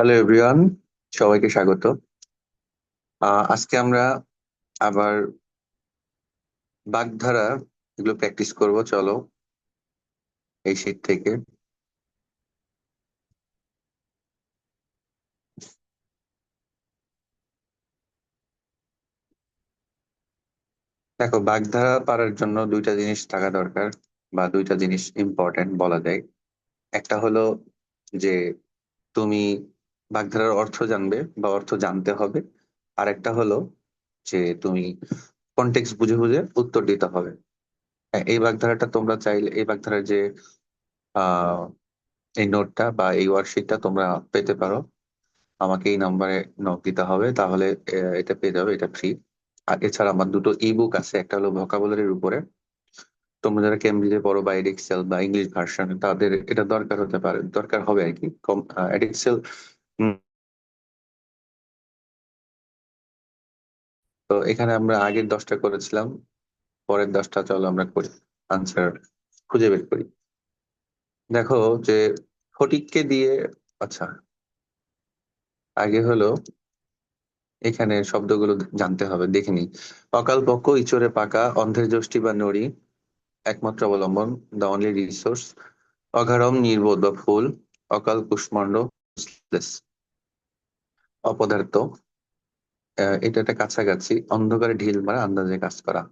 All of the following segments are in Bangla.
হ্যালো এভরিওয়ান সবাইকে স্বাগত। আজকে আমরা আবার বাগধারা এগুলো প্র্যাকটিস করব, চলো। এই শীত থেকে। দেখো, বাগধারা পারার জন্য দুইটা জিনিস থাকা দরকার, বা দুইটা জিনিস ইম্পর্টেন্ট বলা যায়। একটা হলো যে, তুমি বাগধারার অর্থ জানবে বা অর্থ জানতে হবে। আর একটা হলো যে তুমি কনটেক্সট বুঝে বুঝে উত্তর দিতে হবে। এই বাগধারাটা তোমরা চাইলে, এই বাগধারার যে এই নোটটা বা এই ওয়ার্কশিটটা তোমরা পেতে পারো। আমাকে এই নাম্বারে নক দিতে হবে, তাহলে এটা পেয়ে যাবে, এটা ফ্রি আর এছাড়া আমার দুটো ই বুক আছে, একটা হলো ভোকাবুলারির উপরে। তোমরা যারা কেমব্রিজে পড়ো বা এডিক্সেল বা ইংলিশ ভার্সন তাদের এটা দরকার হতে পারে, দরকার হবে আর কি। এডিক্সেল তো এখানে আমরা আগের দশটা করেছিলাম, পরের দশটা চলো আমরা করি আনসার খুঁজে বের করি। দেখো যে ফটিককে দিয়ে আচ্ছা আগে হলো এখানে শব্দগুলো জানতে হবে, দেখে অকাল পক্ষ ইচড়ে পাকা, অন্ধের যষ্টি বা নড়ি, একমাত্র অবলম্বন দ্য অনলি রিসোর্স অঘারম, নির্বোধ বা ফুল, অকাল কুষ্মাণ্ড অপদার্থ এটা একটা কাছাকাছি, অন্ধকারে ঢিল মারা আন্দাজে কাজ করা।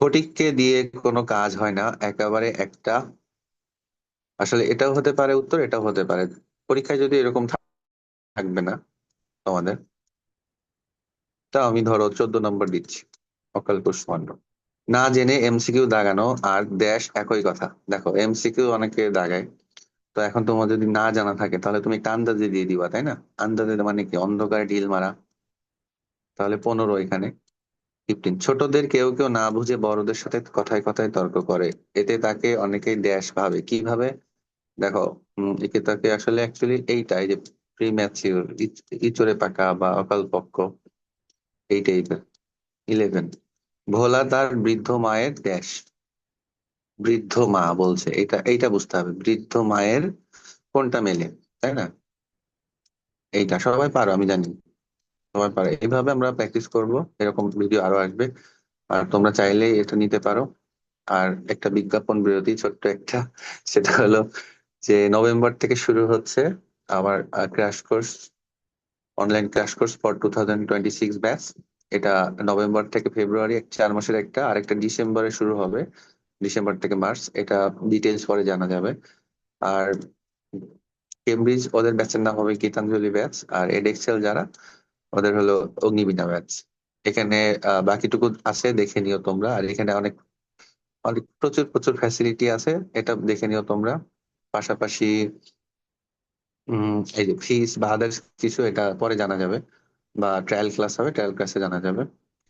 ফটিককে দিয়ে কোনো কাজ হয় না, একেবারে একটা। আসলে এটাও হতে পারে উত্তর, এটাও হতে পারে। পরীক্ষায় যদি এরকম থাকবে না তোমাদের, তা আমি ধরো চোদ্দ নম্বর দিচ্ছি, অকাল কুষ্মাণ্ড না জেনে এমসিকিউ দাগানো আর দেশ একই কথা। দেখো এমসিকিউ অনেকে দাগায়। তো এখন তোমার যদি না জানা থাকে, তাহলে তুমি একটা আন্দাজে দিয়ে দিবা, তাই না? আন্দাজে মানে কি? অন্ধকারে ঢিল মারা। তাহলে পনেরো এখানে ফিফটিন ছোটদের কেউ কেউ না বুঝে বড়দের সাথে কথায় কথায় তর্ক করে। এতে তাকে অনেকেই ড্যাশ ভাবে। কীভাবে? দেখো একে তাকে আসলে অ্যাকচুয়ালি এইটাই যে প্রি ম্যাচিউর ইচড়ে পাকা বা অকাল পক্ষ এই টাইপের ইলেভেন ভোলা তার বৃদ্ধ মায়ের ড্যাশ বৃদ্ধ মা বলছে, এটা, এইটা বুঝতে হবে, বৃদ্ধ মায়ের কোনটা মেলে, তাই না? এইটা সবাই পারো, আমি জানি, সবাই পারে। এইভাবে আমরা প্র্যাকটিস করব, এরকম ভিডিও আরও আসবে, আর তোমরা চাইলে এটা নিতে পারো। আর একটা বিজ্ঞাপন বিরতি, ছোট্ট একটা, সেটা হলো যে নভেম্বর থেকে শুরু হচ্ছে আমার crash course online crash course for two thousand twenty six batch এটা নভেম্বর থেকে ফেব্রুয়ারি চার মাসের একটা আর একটা ডিসেম্বরে শুরু হবে। ডিসেম্বর থেকে মার্চ, এটা ডিটেলস পরে জানা যাবে। আর কেমব্রিজ ওদের ব্যাচের নাম হবে গীতাঞ্জলি ব্যাচ আর এডেক্সেল যারা, ওদের হলো অগ্নিবীণা ব্যাচ এখানে বাকিটুকু আছে, দেখে নিও তোমরা। আর এখানে অনেক অনেক, প্রচুর প্রচুর ফ্যাসিলিটি আছে, এটা দেখে নিও তোমরা। পাশাপাশি এই যে ফিস বা আদার্স কিছু, এটা পরে জানা যাবে। বা ট্রায়াল ক্লাস হবে ট্রায়াল ক্লাসে জানা যাবে।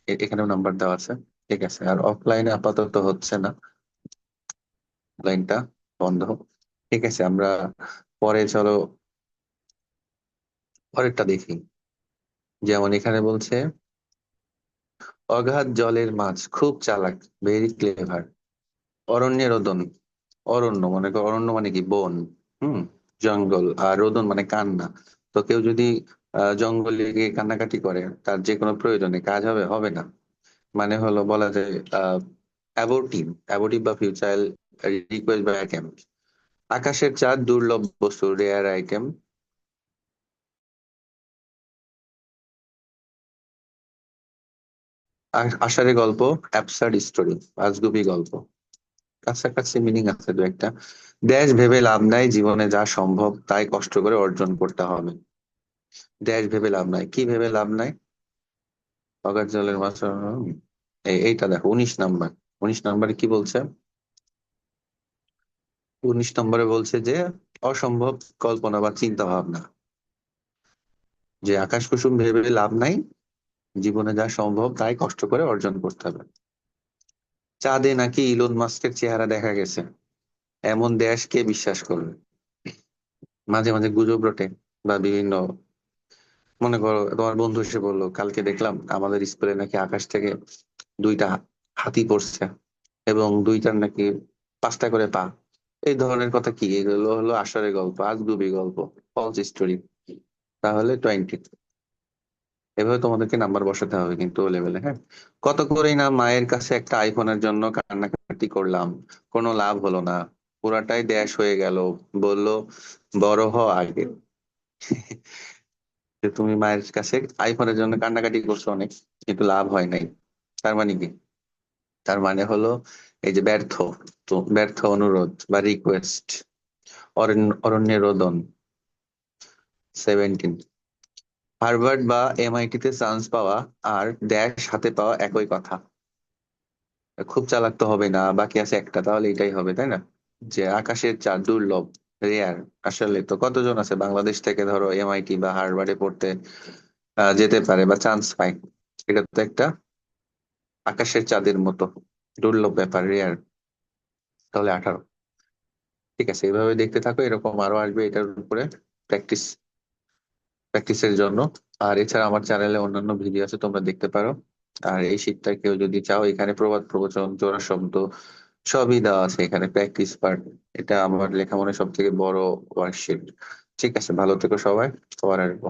এখানেও নাম্বার দেওয়া আছে। ঠিক আছে, আর অফলাইনে আপাতত হচ্ছে না। লাইনটা বন্ধ। ঠিক আছে, আমরা পরে চলো পরেরটা দেখি। যেমন এখানে বলছে, অগাধ জলের মাছ, খুব চালাক ভেরি ক্লেভার অরণ্যের রোদন, অরণ্য, মনে করো, অরণ্য মানে কি, বন, হুম, জঙ্গল, আর রোদন মানে কান্না। তো কেউ যদি জঙ্গলে গিয়ে কান্নাকাটি করে, তার যে কোনো প্রয়োজনে কাজ হবে হবে না। মানে হলো বলা যায়, আহ অ্যাবোর্টিভ অ্যাবোর্টিভ বা ফিউচার রিকোয়েস্ট বা অ্যাটেম্প আকাশের চাঁদ দুর্লভ বস্তু রেয়ার আইটেম আষাঢ়ে গল্প অ্যাবসার্ড স্টোরি আজগুবি গল্প কাছাকাছি মিনিং আছে দু একটা। দেশ ভেবে লাভ নাই, জীবনে যা সম্ভব তাই কষ্ট করে অর্জন করতে হবে। দেশ ভেবে লাভ নাই, কি ভেবে লাভ নাই? অগাধ জলের মাছ এই, এইটা দেখো, উনিশ নাম্বার। উনিশ নাম্বারে কি বলছে? উনিশ নম্বরে বলছে যে, অসম্ভব কল্পনা বা চিন্তা ভাবনা যে আকাশ কুসুম ভেবে লাভ নাই, জীবনে যা সম্ভব তাই কষ্ট করে অর্জন করতে হবে। চাঁদে নাকি ইলন মাস্কের চেহারা দেখা গেছে। এমন দেশ কে বিশ্বাস করবে? মাঝে মাঝে গুজব রটে বা বিভিন্ন, মনে করো, তোমার বন্ধু এসে বলল, কালকে দেখলাম আমাদের স্কুলে নাকি আকাশ থেকে দুইটা হাতি পড়ছে এবং দুইটার নাকি পাঁচটা করে পা। এই ধরনের কথা কি? এগুলো হলো আসরের গল্প, আজগুবি গল্প ফলস স্টোরি তাহলে টোয়েন্টি এভাবে তোমাদেরকে নাম্বার বসাতে হবে কিন্তু ও লেভেলে হ্যাঁ? কত করেই না মায়ের কাছে একটা আইফোনের জন্য কান্নাকাটি করলাম। কোনো লাভ হলো না। পুরাটাই ড্যাশ হয়ে গেল। বলল, বড় হ আগে। তুমি মায়ের কাছে আইফোনের জন্য কান্নাকাটি করছ অনেক, কিন্তু লাভ হয় নাই। তার মানে কি? তার মানে হলো এই যে ব্যর্থ, তো ব্যর্থ অনুরোধ বা রিকোয়েস্ট অরণ্য রোদন সেভেন্টিন হার্ভার্ড বা এমআইটি তে চান্স পাওয়া আর ড্যাশ হাতে পাওয়া একই কথা। খুব চালাক তো হবে না, বাকি আছে একটা, তাহলে এটাই হবে, তাই না? যে আকাশের চাঁদ দুর্লভ রেয়ার আসলে তো কতজন আছে? বাংলাদেশ থেকে ধরো এমআইটি বা হার্ভার্ডে পড়তে যেতে পারে বা চান্স পায়। এটা তো একটা। আকাশের চাঁদের মতো। দুর্লভ ব্যাপার রেয়ার তাহলে আঠারো। ঠিক আছে, এইভাবে দেখতে থাকো, এরকম আরও আসবে এটার উপরে প্র্যাকটিস প্র্যাকটিসের জন্য। আর এছাড়া আমার চ্যানেলে অন্যান্য ভিডিও আছে, তোমরা দেখতে পারো। আর এই শীতটা কেউ যদি চাও, এখানে প্রবাদ, প্রবচন, জোড়া শব্দ, সবই দেওয়া আছে এখানে প্র্যাকটিস পার্ট এটা আমার লেখা মনে সব থেকে বড় ওয়ার্কশিট ঠিক আছে, ভালো থেকো সবাই, আবার আসব।